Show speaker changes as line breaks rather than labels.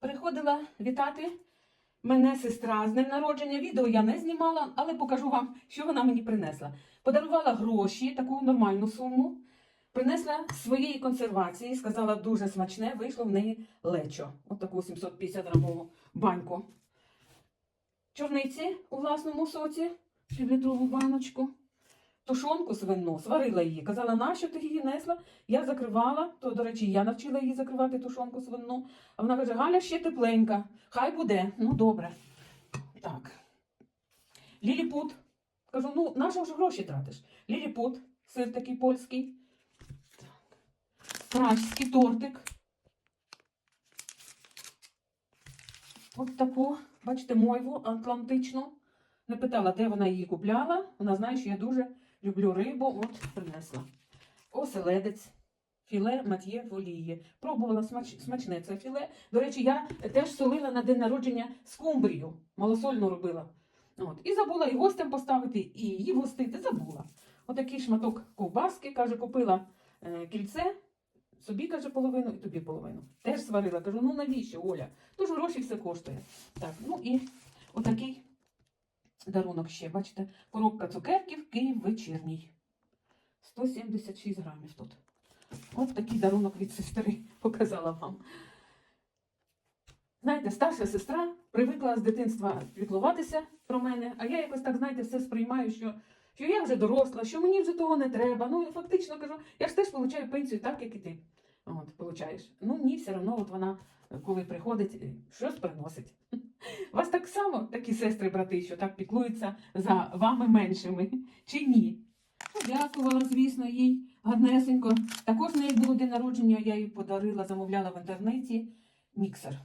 Приходила вітати мене сестра з днем народження. Відео я не знімала, але покажу вам, що вона мені принесла. Подарувала гроші, таку нормальну суму. Принесла своєї консервації, сказала дуже смачне, вийшло в неї лечо. От таку 750 грамову баньку. Чорниці у власному соці, півлітрову баночку. Тушонку свину, сварила її. Казала, нащо ти її несла? Я закривала, то, до речі, я навчила її закривати тушонку свину. А вона каже, Галя ще тепленька, хай буде. Ну, добре. Так. Ліліпут. Кажу, ну, на що ж гроші тратиш? Ліліпут, сир такий польський. Пражський тортик. От таку, бачите, мойву атлантичну. Не питала, де вона її купляла. Вона знає, що я дуже люблю рибу. От принесла. Оселедець. Філе мат'є в олії. Пробувала смач, смачне це філе. До речі, я теж солила на день народження скумбрію. Малосольну робила. От. І забула і гостям поставити, і її гостити. Забула. Отакий шматок ковбаски, каже, купила е, кільце. Собі каже половину і тобі половину. Теж сварила. Кажу, ну навіщо, Оля? Тож гроші все коштує. Так, ну і отакий дарунок ще. Бачите, коробка цукерків Київ вечірній. 176 грамів тут. От такий дарунок від сестри показала вам. Знаєте, старша сестра привикла з дитинства піклуватися про мене, а я якось так, знаєте, все сприймаю, що, що я вже доросла, що мені вже того не треба. Ну, і фактично кажу, я ж теж получаю пенсію так, як і ти. От, получаєш. Ну, ні, все одно, от вона, коли приходить, е, щось приносить. Вас так само такі сестри, брати, що так піклуються за вами меншими, чи ні? Ну, Дякувала, звісно, їй гарнесенько. Також в неї було день народження, я їй подарила, замовляла в інтернеті міксер.